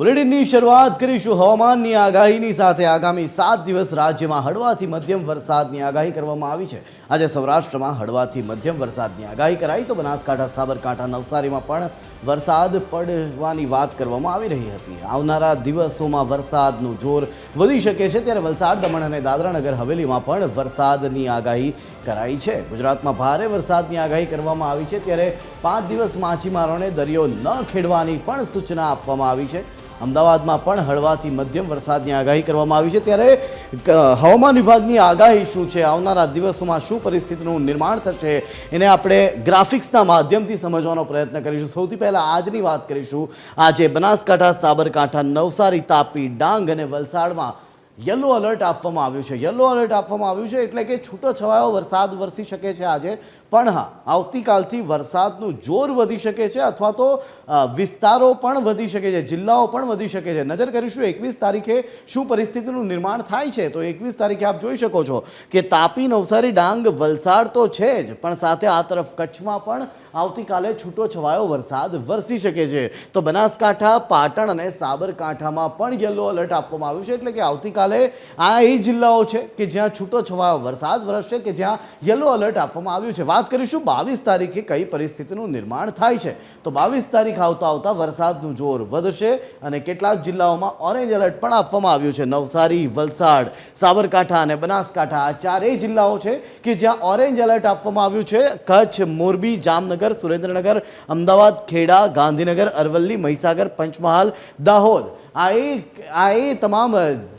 બુલેટિનની શરૂઆત કરીશું હવામાનની આગાહીની સાથે. આગામી સાત દિવસ રાજ્યમાં હળવાથી મધ્યમ વરસાદની આગાહી કરવામાં આવી છે. આજે સૌરાષ્ટ્રમાં હળવાથી મધ્યમ વરસાદની આગાહી કરાઈ તો બનાસકાંઠા, સાબરકાંઠા, નવસારીમાં પણ વરસાદ પડવાની વાત કરવામાં આવી રહી હતી. આવનારા દિવસોમાં વરસાદનું જોર વધી શકે છે ત્યારે વલસાડ, દમણ અને દાદરાનગર હવેલીમાં પણ વરસાદની આગાહી કરાઈ છે. ગુજરાતમાં ભારે વરસાદની આગાહી કરવામાં આવી છે ત્યારે પાંચ દિવસ માછીમારોને દરિયો ન ખેડવાની પણ સૂચના આપવામાં આવી છે. અમદાવાદમાં પણ હળવાથી મધ્યમ વરસાદની આગાહી કરવામાં આવી છે. ત્યારે હવામાન વિભાગની આગાહી શું છે? આવનારા દિવસોમાં શું પરિસ્થિતિનું નિર્માણ થશે? એને આપણે ગ્રાફિક્સના માધ્યમથી સમજવાનો પ્રયત્ન કરીશું. સૌથી પહેલાં આજની વાત કરીશું. આજે બનાસકાંઠા, સાબરકાંઠા, નવસારી, તાપી, ડાંગ અને વલસાડમાં યલો અલર્ટ આપવામાં આવ્યું છે. યલો અલર્ટ આપવામાં આવ્યું છે એટલે કે છૂટો છવાયો વરસાદ વરસી શકે છે આજે. પણ હા, આવતીકાલથી વરસાદનું જોર વધી શકે છે અથવા તો વિસ્તારો પણ વધી શકે છે, જિલ્લાઓ પણ વધી શકે છે. નજર કરીશું એકવીસ તારીખે શું પરિસ્થિતિનું નિર્માણ થાય છે. તો એકવીસ તારીખે આપ જોઈ શકો છો કે તાપી નવસારી ડાંગ વલસાડ તો છે જ, પણ સાથે આ તરફ કચ્છમાં પણ આવતીકાલે છૂટો છવાયો વરસાદ વરસી શકે છે. તો બનાસકાંઠા, પાટણ અને સાબરકાંઠામાં પણ યલો અલર્ટ આપવામાં આવ્યું છે. એટલે કે આવતીકાલે આ એ જિલ્લાઓ છે કે જ્યાં છૂટો છવાયો વરસાદ વરસશે કે જ્યાં યલો અલર્ટ આપવામાં આવ્યું છે. વાત કરીશું બાવીસ તારીખે કઈ પરિસ્થિતિનું નિર્માણ થાય છે. તો બાવીસ તારીખ આવતા આવતા વરસાદનું જોર વધશે અને કેટલાક જિલ્લાઓમાં ઓરેન્જ એલર્ટ પણ આપવામાં આવ્યું છે. નવસારી, વલસાડ, સાબરકાંઠા અને બનાસકાંઠા આ ચારેય જિલ્લાઓ છે કે જ્યાં ઓરેન્જ એલર્ટ આપવામાં આવ્યું છે. કચ્છ, મોરબી, જામનગર સુરેન્દ્રનગર અમદાવાદ, ખેડા, ગાંધીનગર, અરવલ્લી, મહીસાગર, પંચમહાલ, દાહોદ. આ એ આ એ તમામ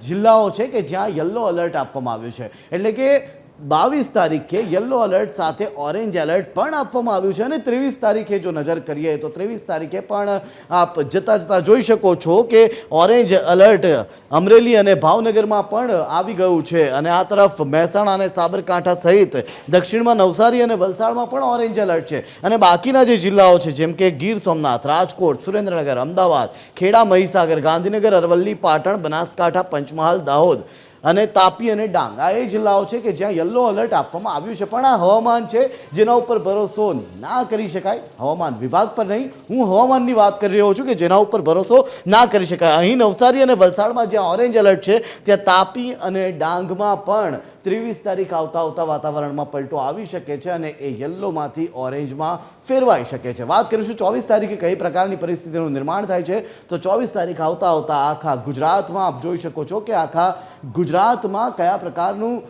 જિલ્લાઓ છે કે જ્યાં યલો અલર્ટ આપવામાં આવ્યું છે. એટલે કે બાવીસ તારીખે યલો અલર્ટ સાથે ઓરેન્જ એલર્ટ પણ આપવામાં આવ્યું છે અને ત્રેવીસ તારીખે જો નજર કરીએ તો ત્રેવીસ તારીખે પણ આપ જતા જતા જોઈ શકો છો કે ઓરેન્જ એલર્ટ અમરેલી અને ભાવનગરમાં પણ આવી ગયું છે. અને આ તરફ મહેસાણા અને સાબરકાંઠા સહિત દક્ષિણમાં નવસારી અને વલસાડમાં પણ ઓરેન્જ એલર્ટ છે. અને બાકીના જે જિલ્લાઓ છે, જેમ કે ગીર સોમનાથ, રાજકોટ, સુરેન્દ્રનગર, અમદાવાદ, ખેડા, મહીસાગર, ગાંધીનગર, અરવલ્લી, પાટણ, બનાસકાંઠા, પંચમહાલ, દાહોદ અને તાપી અને ડાંગ. આ એ જિલ્લાઓ છે કે જ્યાં યલો અલર્ટ આપવામાં આવ્યું છે. પણ આ હવામાન છે, જેના ઉપર ભરોસો ના કરી શકાય. હવામાન વિભાગ પર નહીં, હું હવામાનની વાત કરી રહ્યો છું કે જેના ઉપર ભરોસો ના કરી શકાય. અહીં નવસારી અને વલસાડમાં જ્યાં ઓરેન્જ એલર્ટ છે, ત્યાં તાપી અને ડાંગમાં પણ ત્રેવીસ તારીખ આવતા આવતા વાતાવરણમાં પલટો આવી શકે છે અને એ યલ્લોમાંથી ઓરેન્જમાં ફેરવાઈ શકે છે. વાત કરીશું ચોવીસ તારીખે કઈ પ્રકારની પરિસ્થિતિનું નિર્માણ થાય છે? તો ચોવીસ તારીખ આવતા આવતા આખા ગુજરાતમાં આપ જોઈ શકો છો કે આખા ગુજરાતમાં કયા પ્રકારનું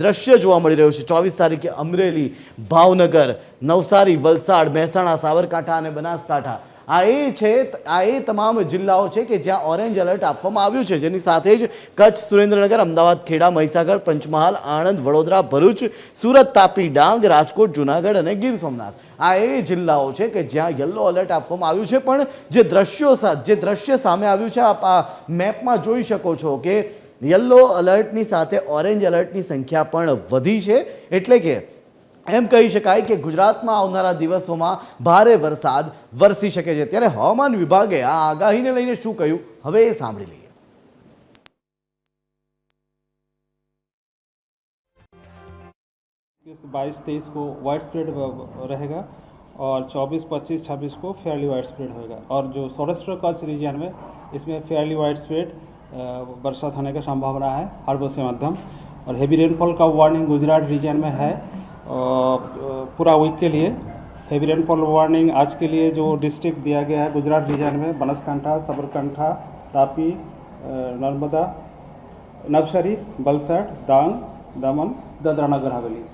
દ્રશ્ય જોવા મળી રહ્યું છે? ચોવીસ તારીખે અમરેલી, ભાવનગર, નવસારી, વલસાડ, મહેસાણા, સાબરકાંઠા અને બનાસકાંઠા. આ એ છે, આ એ તમામ જિલ્લાઓ છે કે જ્યાં ઓરેન્જ એલર્ટ આપવામાં આવ્યું છે. જેની સાથે જ કચ્છ, સુરેન્દ્રનગર, અમદાવાદ, ખેડા, મહીસાગર, પંચમહાલ, આણંદ, વડોદરા, ભરૂચ, સુરત, તાપી, ડાંગ, રાજકોટ, જુનાગઢ અને ગીર સોમનાથ. આ એ જિલ્લાઓ છે કે જ્યાં યલો અલર્ટ આપવામાં આવ્યું છે. પણ જે દ્રશ્યો જે દ્રશ્ય સામે આવ્યું છે, આપ આ મેપમાં જોઈ શકો છો કે યલો અલર્ટની સાથે ઓરેન્જ એલર્ટની સંખ્યા પણ વધી છે. એટલે કે એમ કહી શકાય કે ગુજરાતમાં આવનારા દિવસોમાં ભારે વરસાદ વરસી શકે છે ત્યારે હવામાન વિભાગે આ આગાહીને લઈને શું કહ્યું હવે એ સાંભળી લઈએ इस बाईस तेईस को वाइड स्प्रेड रहेगा और चौबीस पच्चीस छब्बीस को फेयरली वाइड स्प्रेड होगा और जो सौराष्ट्र कच्छ रीजन में इसमें फेयरली वाइड स्प्रेड बरसात होने की संभावना है हल्को से मध्यम और हेवी रेनफॉल का वार्निंग गुजरात रीजन में है और पूरा वीक के लिए। हेवी रेनफॉल वार्निंग आज के लिए जो डिस्ट्रिक्ट दिया गया है, गुजरात रीजन में, बनसकंठा, सबरकंठा तापी नर्मदा, नवसारी बलसाड डांग दमन, दादरा नगर हवेली।